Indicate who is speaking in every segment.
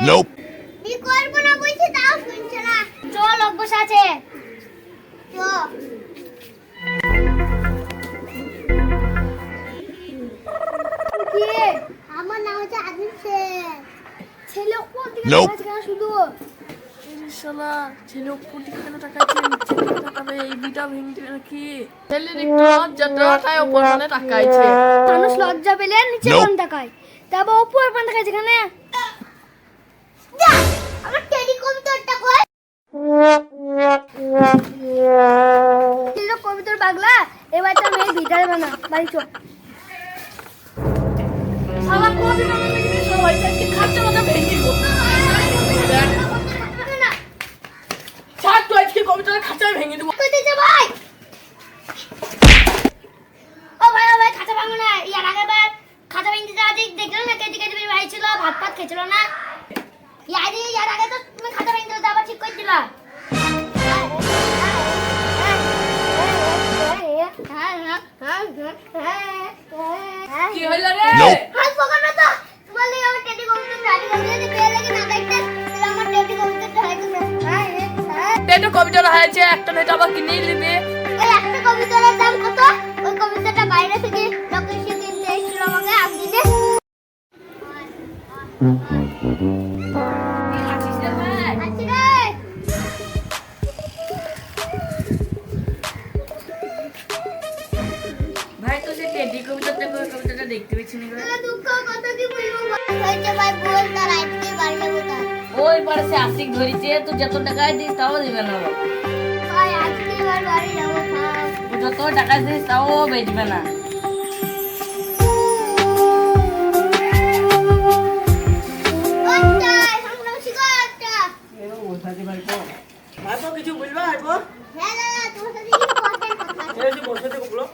Speaker 1: Nope.
Speaker 2: কি করব না বলছি তাও শুনছে না। চল অভ্যাস আছে। আমার নাম হচ্ছে শেখ ছেলে কোন দিকে
Speaker 1: Nope.
Speaker 2: কাজ করে শুধু
Speaker 3: শালা ছেলে উপর দিকে কেন কেন তাকাবে এই বিটা ভেঙে নাকি? ছেলের একটু লজ্জাটা তাই ওপর মানে তাকাইছে
Speaker 2: মানুষ লজ্জা পেলে নিচে. কোন তাকায়। তারপর উপর কোন তাকায় যেখানে ছিল কবিতার পাগলা? এবার তো আমি ভিডিও বানা। বাড়ি চল।
Speaker 3: শালা কোনদিন আমি সবাই আজকে খাচ্ছে মাথা ভেঙে দিব। ছাড় তো আজকে ভেঙে দেবো।
Speaker 2: ভাই? ও ভাই ও ভাই খাতা ভাঙো না। ইয়ার আগের বার খাতা ভেঙে দিতে আজ দেখলাম না ভাই ছিল ভাত ভাত খেছিল না। ইয়ার ইয়ার আগে তো তুমি খাতা ভেঙে দিতে আবার ঠিক করে দিলা
Speaker 3: কি হইল রে?
Speaker 2: হাত পকড় না তো। তোমার আমার টেডি কবুতর রাডি করে দিয়েছে পেয়ে লাগে না দেখতে তাহলে আমার টেডি কবুতর ঢাই দিবে
Speaker 3: এটা কবিতাটা হয়েছে একটা নেটা আবার কিনে নিবে।
Speaker 2: ওই একটা কবিতার দাম কত? ওই কবিতাটা বাইরে থেকে লোকে এসে কিনতে এসেছিল আমাকে আপনি দে আচ্ছা। যাব তার
Speaker 3: ওই পারে সে আশিক ধরিছে তো যত টাকায় দিস তাও দিবে না
Speaker 2: ভাই আজকে এবার বাড়ি যাব থাক
Speaker 3: ও যত টাকা দিস তাও বেচবে না
Speaker 2: আচ্ছা আমরা শিখো একটা
Speaker 4: ভাইপো কিছু বলবা ভাইপো
Speaker 2: হ্যাঁ দাদা তোমার সাথে ইম্পর্টেন্ট কথা আছে
Speaker 4: এই যে বসে থেকে বলো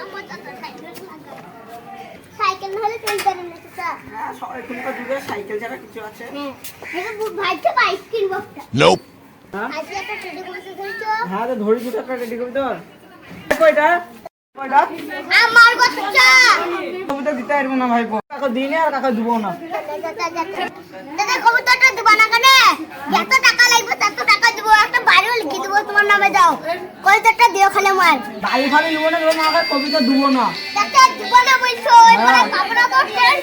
Speaker 2: আমার দাদা সাইকেল লাগা সাইকেল না হলে চলতে পারে না চাচা
Speaker 4: হ্যাঁ সব এখনকার যুগে সাইকেল ছাড়া কিছু আছে।
Speaker 2: হ্যাঁ এটা ভাইকে বাইক কিনবো একটা.
Speaker 4: হ্যাঁ?
Speaker 2: আজকে একটা
Speaker 4: হ্যাঁ তো ধরি দুটো রেডি করে দেওয়ার কয়টা? কয়টা?
Speaker 2: আমার বাচ্চা
Speaker 4: কবিতা দিতে পারব না ভাইপো। কাকা দিনে আর কাকা দিব না।
Speaker 2: দাদা কবুতরটা দিবা না কেন? যত টাকা লাগবে তত টাকা দিব একটা বাড়িও লিখে দেবো তোমার নামে দাও কবুতরটা দিও খালি আমার।
Speaker 4: বাড়ি ঘরে দিব না তোমার কবিতা দিব না।
Speaker 2: বলছো তো ট্রেন